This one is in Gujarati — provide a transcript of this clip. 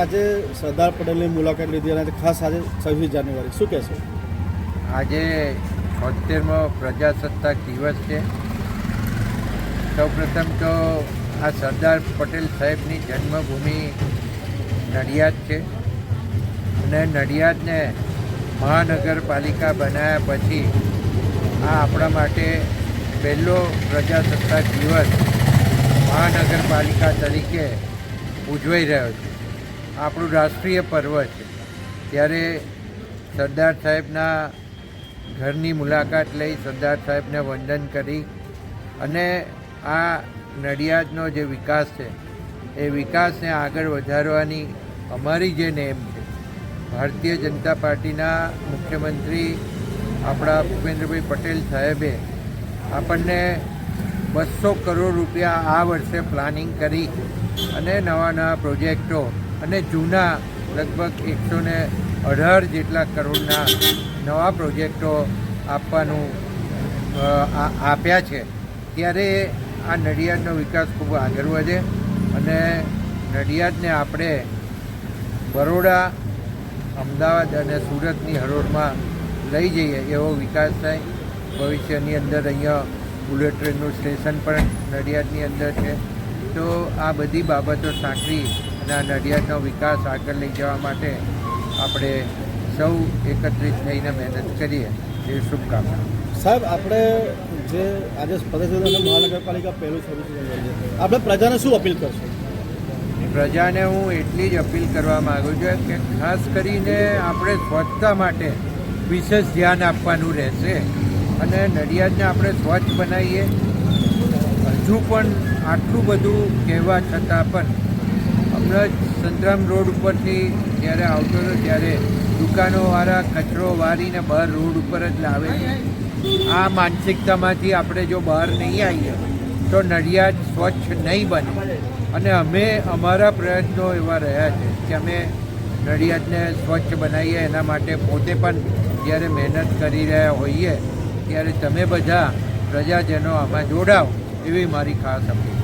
આજે સરદાર પટેલની મુલાકાત લીધી અને ખાસ આજે છવ્વીસ જાન્યુઆરી. શું કહેશો? આજે છોતેરમો પ્રજાસત્તાક દિવસ છે. સૌપ્રથમ તો આ સરદાર પટેલ સાહેબની જન્મભૂમિ નડિયાદ છે અને નડિયાદને મહાનગરપાલિકા બનાવ્યા પછી આ આપણા માટે પહેલો પ્રજાસત્તાક દિવસ મહાનગરપાલિકા તરીકે ઉજવાઈ રહ્યો છે. આપણું રાષ્ટ્રીય પર્વ છે. ત્યારે સરદાર સાહેબના ઘરની મુલાકાત લઈ સરદાર સાહેબને વંદન કરી અને આ નડિયાદનો જે વિકાસ છે, એ વિકાસને આગળ વધારવાની અમારી જે નેમ છે, ભારતીય જનતા પાર્ટીના મુખ્યમંત્રી આપણા ભૂપેન્દ્રભાઈ પટેલ સાહેબે આપણને બસો કરોડ રૂપિયા આ વર્ષે પ્લાનિંગ કરી અને નવા નવા પ્રોજેક્ટો અને જૂના લગભગ એકસો ને અઢાર જેટલા કરોડના નવા પ્રોજેક્ટો આપવાનું આપ્યા છે. ત્યારે આ નડિયાદનો વિકાસ ખૂબ આગળ વધે અને નડિયાદને આપણે બરોડા, અમદાવાદ અને સુરતની હરોળમાં લઈ જઈએ એવો વિકાસ થાય. ભવિષ્યની અંદર અહીંયા બુલેટ ટ્રેનનું સ્ટેશન પણ નડિયાદની અંદર છે. તો આ બધી બાબતો સાંકળી અને આ નડિયાદનો વિકાસ આગળ લઈ જવા માટે આપણે સૌ એકત્રિત થઈને મહેનત કરીએ. એ શુભકામના. સાહેબ આપણે જે આજે પદયાત્રા મહાનગરપાલિકા પહેલું શરૂ છે આપણે પ્રજાને શું અપીલ કરશું? પ્રજાને હું એટલી જ અપીલ કરવા માગું છું કે ખાસ કરીને આપણે સ્વચ્છતા માટે વિશેષ ધ્યાન આપવાનું રહેશે. અને નડિયાદને આપણે સ્વચ્છ બનાવીએ. હજુ પણ આટલું બધું કહેવા છતાં પણ હમણાં જ સંતરામ રોડ ઉપરથી જ્યારે આવતો હતો ત્યારે દુકાનોવાળા કચરો વારીને બહાર રોડ ઉપર જ લાવે છે. આ માનસિકતામાંથી આપણે જો બહાર નહીં આવીએ, તો નડિયાદ સ્વચ્છ નહીં બને. અને અમે અમારા પ્રયત્નો એવા રહ્યા છે કે અમે નડિયાદને સ્વચ્છ બનાવીએ, એના માટે પોતે પણ જ્યારે મહેનત કરી રહ્યા હોઈએ ત્યારે તમે બધા પ્રજાજનો આમાં જોડાઓ એવી મારી ખાસ અપીલ.